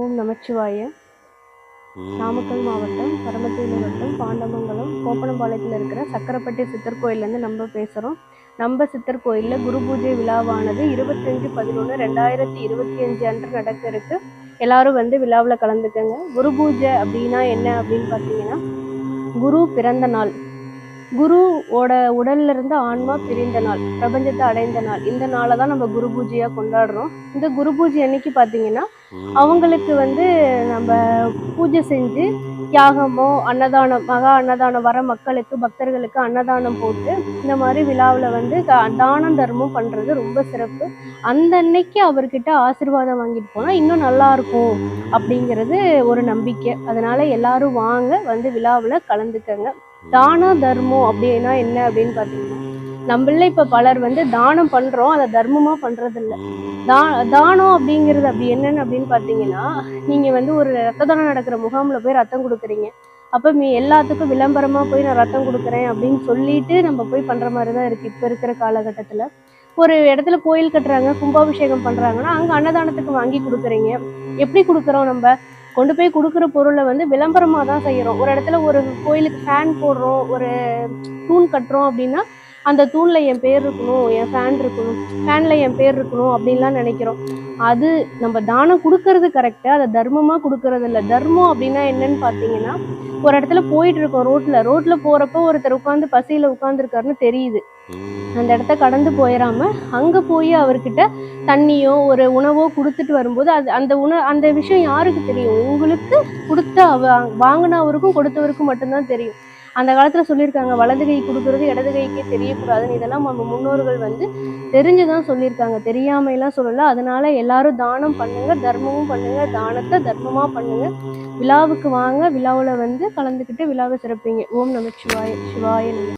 ஓம் நமச்சிவாய. நாமக்கல் மாவட்டம் பரமத்தூர் வட்டம் பாண்டமங்கலம் கோப்பனம்பாளையத்தில் இருக்கிற சக்கரப்பட்டி சித்தர் கோயிலேருந்து நம்ம பேசுகிறோம் நம்ம சித்தர் கோயிலில் குரு பூஜை விழாவானது இருபத்தஞ்சு பதினொன்று ரெண்டாயிரத்தி இருபத்தி அஞ்சு அன்று நடக்க இருக்கு. எல்லாரும் வந்து விழாவில் கலந்துக்கங்க. குரு பூஜை அப்படின்னா என்ன அப்படின்னு பார்த்தீங்கன்னா குரு பிறந்த நாள். குருவோட உடல்ல இருந்து ஆன்மா பிரிந்த நாள் பிரபஞ்சத்தை அடைந்த நாள். இந்த நாளை தான் நம்ம குரு பூஜையா கொண்டாடுறோம். இந்த குரு பூஜை அன்னைக்கு பார்த்தீங்கன்னா அவங்களுக்கு வந்து நம்ம பூஜை செஞ்சு தியாகமோ அன்னதானம் மகா அன்னதானம் வர மக்களுக்கு பக்தர்களுக்கு அன்னதானம் போட்டு இந்த மாதிரி விழாவில் வந்து தானம் தர்மம் பண்ணுறது ரொம்ப சிறப்பு. அந்த அன்னைக்கு அவர்கிட்ட ஆசிர்வாதம் வாங்கிட்டு போனால் இன்னும் நல்லா இருக்கும் அப்படிங்கிறது ஒரு நம்பிக்கை. அதனால எல்லாரும் வாங்க வந்து விழாவில் கலந்துக்கங்க. தானம் தர்மம் அப்படின்னா என்ன அப்படின்னு பார்த்தீங்கன்னா நம்மள இப்போ பலர் வந்து தானம் பண்ணுறோம் அதை தர்மமாக பண்ணுறதில்ல தா தானம் அப்படிங்கிறது அப்படி என்னன்னு அப்படின்னு பார்த்தீங்கன்னா நீங்கள் வந்து ஒரு ரத்த தானம் நடக்கிற முகாமில் போய் ரத்தம் கொடுக்குறீங்க. அப்போ மீ எல்லாத்துக்கும் விளம்பரமாக போய் நான் ரத்தம் கொடுக்குறேன் அப்படின்னு சொல்லிட்டு நம்ம போய் பண்ணுற மாதிரி தான் இருக்குது இப்போ இருக்கிற காலகட்டத்தில் ஒரு இடத்துல கோயில் கட்டுறாங்க கும்பாபிஷேகம் பண்ணுறாங்கன்னா அங்கே அன்னதானத்துக்கு வாங்கி கொடுக்குறீங்க. எப்படி கொடுக்குறோம் நம்ம? கொண்டு போய் கொடுக்குற பொருளை வந்து விளம்பரமாக தான் செய்கிறோம் ஒரு இடத்துல ஒரு கோயிலுக்கு ஃபேன் போடுறோம் ஒரு தூண் கட்டுறோம் அப்படின்னா அந்த தூணில் என் பேர் இருக்கணும் என் ஃபேன் இருக்கணும் ஃபேனில் என் பேர் இருக்கணும் அப்படின்லாம் நினைக்கிறோம். அது நம்ம தானம் கொடுக்கறது கரெக்டாக அதை தர்மமாக கொடுக்கறது இல்லை. தர்மம் அப்படின்னா என்னன்னு பார்த்தீங்கன்னா ஒரு இடத்துல போயிட்டு இருக்கோம் ரோட்டில் ரோட்டில் போகிறப்ப ஒருத்தர் உட்காந்து பசியில் உட்காந்துருக்காருன்னு தெரியுது. அந்த இடத்த கடந்து போயிடாம அங்கே போய் அவர்கிட்ட தண்ணியோ ஒரு உணவோ கொடுத்துட்டு வரும்போது அது அந்த உண அந்த விஷயம் யாருக்கு தெரியும்? உங்களுக்கு கொடுத்த வாங்கினவருக்கும் கொடுத்தவருக்கும் மட்டும்தான் தெரியும். அந்த காலத்துல சொல்லியிருக்காங்க வலது கை கொடுக்கறது இடது கைக்கே தெரியக்கூடாதுன்னு. இதெல்லாம் நம்ம முன்னோர்கள் வந்து தெரிஞ்சுதான் சொல்லியிருக்காங்க. தெரியாமையெல்லாம் சொல்லல. அதனால எல்லாரும் தானம் பண்ணுங்க தர்மமும் பண்ணுங்க தானத்தை தர்மமா பண்ணுங்க. விழாவுக்கு வாங்க. விழாவில் வந்து கலந்துக்கிட்டு விழாவை சிறப்பீங்க. ஓம் நம சிவாய சிவாய